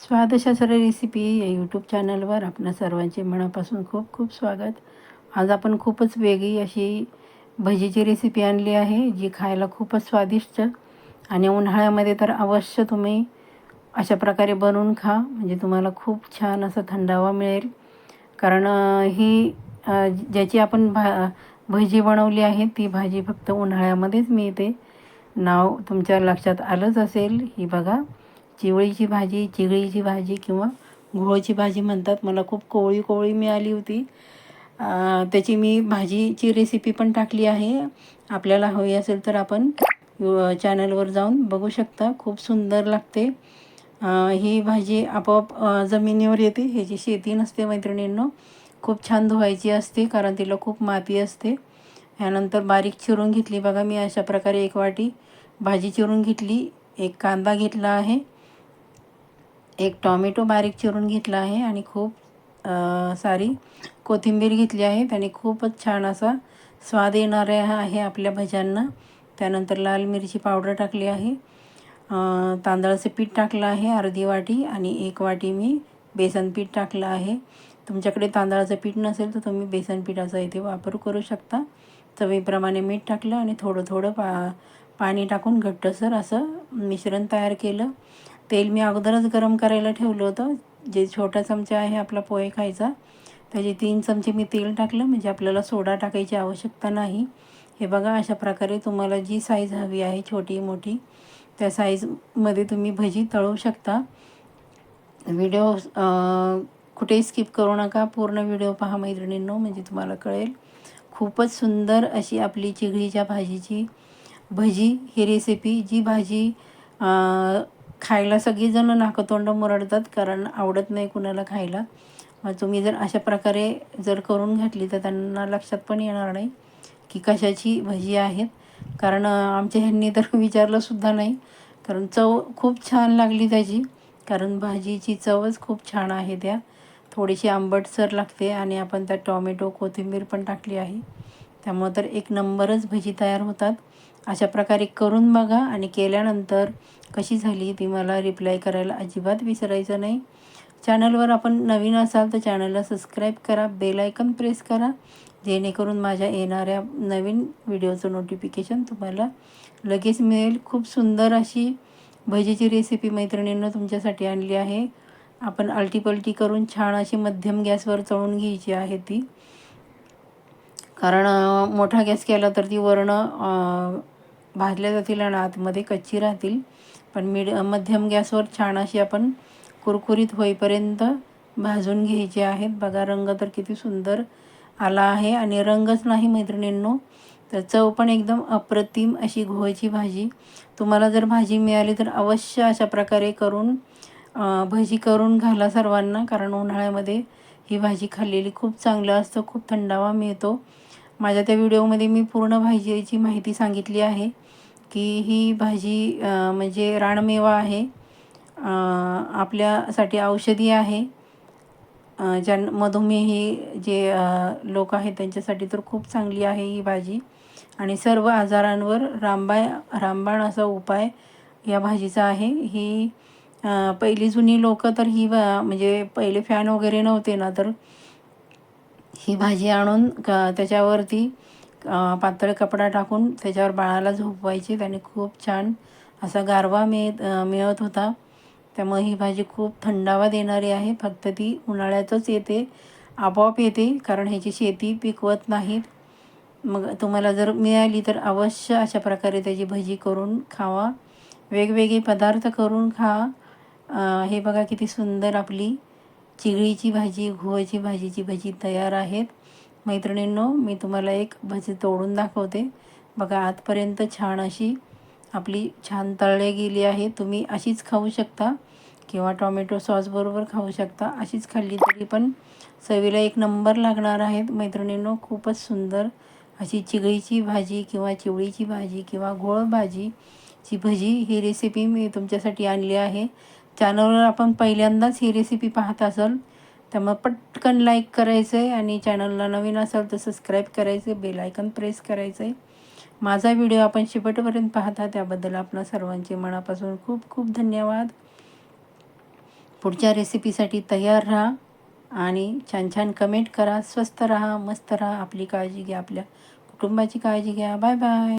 स्वादशास्त्र recipe या YouTube चॅनलवर आपणा सर्वांचे मनापासून खूप खूप स्वागत. आज आपण खूपच वेगळी अशी भजीची रेसिपी आणली आहे जी खायला खूपच स्वादिष्ट आणि उन्हाळ्यामध्ये तर अवश्य तुम्ही अशा प्रकारे बनवून खा म्हणजे तुम्हाला खूप छान असं थंडावा मिळेल. कारण ही ज्याची आपण भा भजी बनवली आहे ती भाजी फक्त उन्हाळ्यामध्येच मिळते. नाव तुमच्या लक्षात आलंच असेल ही बघा. चिवळीची भाजी चिगळीची भाजी किंवा घोळची भाजी म्हणतात. मला खूप कोवळी कोवळी मिळाली होती. त्याची मी भाजीची रेसिपी पण टाकली आहे. आपल्याला हवी असेल तर आपण चॅनलवर जाऊन बघू शकता. खूप सुंदर लागते. ही भाजी आपोआप जमिनीवर येते. ह्याची शेती नसते मैत्रिणींनो. खूप छान धुवायची असते कारण तिला खूप माती असते. ह्यानंतर बारीक चिरून घेतली. बघा मी अशा प्रकारे एक वाटी भाजी चिरून घेतली. एक कांदा घेतला आहे. एक टॉमॅटो बारीक चिरून घेतला आहे आणि खूप सारी कोथिंबीर घेतली आहे. त्याने खूपच छान असा स्वाद येणार आहे आपल्या भज्यांना. त्यानंतर लाल मिरची पावडर टाकली आहे. तांदळाचं पीठ टाकलं आहे अर्धी वाटी आणि एक वाटी मी बेसन पीठ टाकलं आहे. तुमच्याकडे तांदळाचं पीठ नसेल तर तुम्ही बेसन पिठाचा इथे वापर करू शकता. चवीप्रमाणे मीठ टाकलं आणि थोडं थोडं पा पाणी टाकून घट्टसर असं मिश्रण तयार केलं. तेल मी अगोदरच गरम करायला ठेवलं होतं. जे छोटा चमचा आहे आपला पोहे खायचा त्याचे तीन चमचे मी तेल टाकलं. म्हणजे आपल्याला सोडा टाकायची आवश्यकता नाही. हे बघा अशा प्रकारे तुम्हाला जी साईज हवी आहे छोटी मोठी त्या साईजमध्ये तुम्ही भजी तळू शकता. व्हिडिओ कुठेही स्किप करू नका. पूर्ण व्हिडिओ पहा मैत्रिणींनो म्हणजे तुम्हाला कळेल. खूपच सुंदर अशी आपली चिगळीच्या भाजीची भजी ही रेसिपी जी भाजी खायला सगळीजणं नाकतोंड मुरडतात कारण आवडत नाही कुणाला खायला. मग तुम्ही जर अशा प्रकारे जर करून घातली तर त्यांना लक्षात पण येणार नाही की कशाची भजी आहेत. कारण आमच्या ह्यांनी तर विचारलंसुद्धा नाही. कारण चव खूप छान लागली त्याची. कारण भाजीची चवच खूप छान आहे त्या. थोडीशी आंबटसर लागते आणि आपण त्यात टॉमॅटो कोथिंबीर पण टाकली आहे. त्यामुळं तर एक नंबरच भजी तयार होतात. अशा प्रकारे करून बघा आणि केल्यानंतर कशी झाली ती मला रिप्लाय करायला अजिबात विसरायचं नाही. चॅनलवर आपण नवीन असाल तर चॅनलला सबस्क्राईब करा बेल आयकन प्रेस करा जेणेकरून माझ्या येणाऱ्या नवीन व्हिडिओचं नोटिफिकेशन तुम्हाला लगेच मिळेल. खूप सुंदर अशी भजीची रेसिपी मैत्रिणींनं तुमच्यासाठी आणली आहे. आपण अलटीपलटी करून छान अशी मध्यम गॅसवर चळून घ्यायची आहे ती. कारण मोठा गॅस केला तर ती वरणं भाजल्या जातील आणि आतमध्ये कच्ची राहतील. पण मिड मध्यम गॅसवर छान अशी आपण कुरकुरीत होईपर्यंत भाजून घ्यायचे आहेत. बघा रंग तर किती सुंदर आला आहे. आणि रंगच नाही मैत्रिणींनो. तर चव पण एकदम अप्रतिम अशी घोळची भाजी. तुम्हाला जर भाजी मिळाली तर अवश्य अशा प्रकारे करून भजी करून घाला सर्वांना. कारण उन्हाळ्यामध्ये ही भाजी खाल्लेली खूप चांगलं असतं खूप थंडावा मिळतो. माझ्या त्या व्हिडिओमध्ये मी पूर्ण भाजीची माहिती सांगितली आहे की ही भाजी म्हणजे रानमेवा आहे. आपल्यासाठी औषधी आहे. ज्यां मधुमेही जे लोक आहेत त्यांच्यासाठी तर खूप चांगली आहे ही भाजी. आणि सर्व आजारांवर रामबाय रामबाण असा उपाय या भाजीचा आहे. ही पहिली जुनी लोक तर ही म्हणजे पहिले फॅन वगैरे नव्हते ना तर ही भाजी आणून क त्याच्यावरती पातळ कपडा टाकून त्याच्यावर बाळाला झोपवायचे. त्याने खूप छान असा गारवा मिळत मिळत होता. त्यामुळे ही भाजी खूप थंडावा देणारी आहे. फक्त ती उन्हाळ्यातच येते आपोआप येते कारण ह्याची शेती पिकवत नाहीत. मग तुम्हाला जर मिळाली तर अवश्य अशा प्रकारे त्याची भजी करून खावा. वेगवेगळे पदार्थ करून खा. हे बघा किती सुंदर आपली चिगळीची भाजी घुवाची भाजीची भजी तयार आहेत. मैत्रिणींनो मी तुम्हाला एक भजी तोडून दाखवते. बघा आतपर्यंत छान अशी आपली छान तळले गेली आहे. तुम्ही अशीच खाऊ शकता किंवा टॉमॅटो सॉसबरोबर खाऊ शकता. अशीच खाल्ली तरी पण चवीला एक नंबर लागणार आहेत. मैत्रिणींनो खूपच सुंदर अशी चिगळीची भाजी किंवा चिवळीची भाजी किंवा घोळ भाजीची भजी ही रेसिपी मी तुमच्यासाठी आणली आहे. चॅनलवर आपण पहिल्यांदाच ही रेसिपी पाहत असाल त्यामुळे पटकन लाईक करायचं आहे आणि चॅनलला नवीन असाल तर सबस्क्राईब करायचं आहे बेलायकन प्रेस करायचं आहे माझा व्हिडिओ आपण शेवटपर्यंत पाहता त्याबद्दल आपणा सर्वांचे मनापासून खूप खूप धन्यवाद. पुढच्या रेसिपीसाठी तयार राहा आणि छान छान कमेंट करा स्वस्त राहा मस्त राहा आपली काळजी घ्या आपल्या कुटुंबाची काळजी घ्या. Bye bye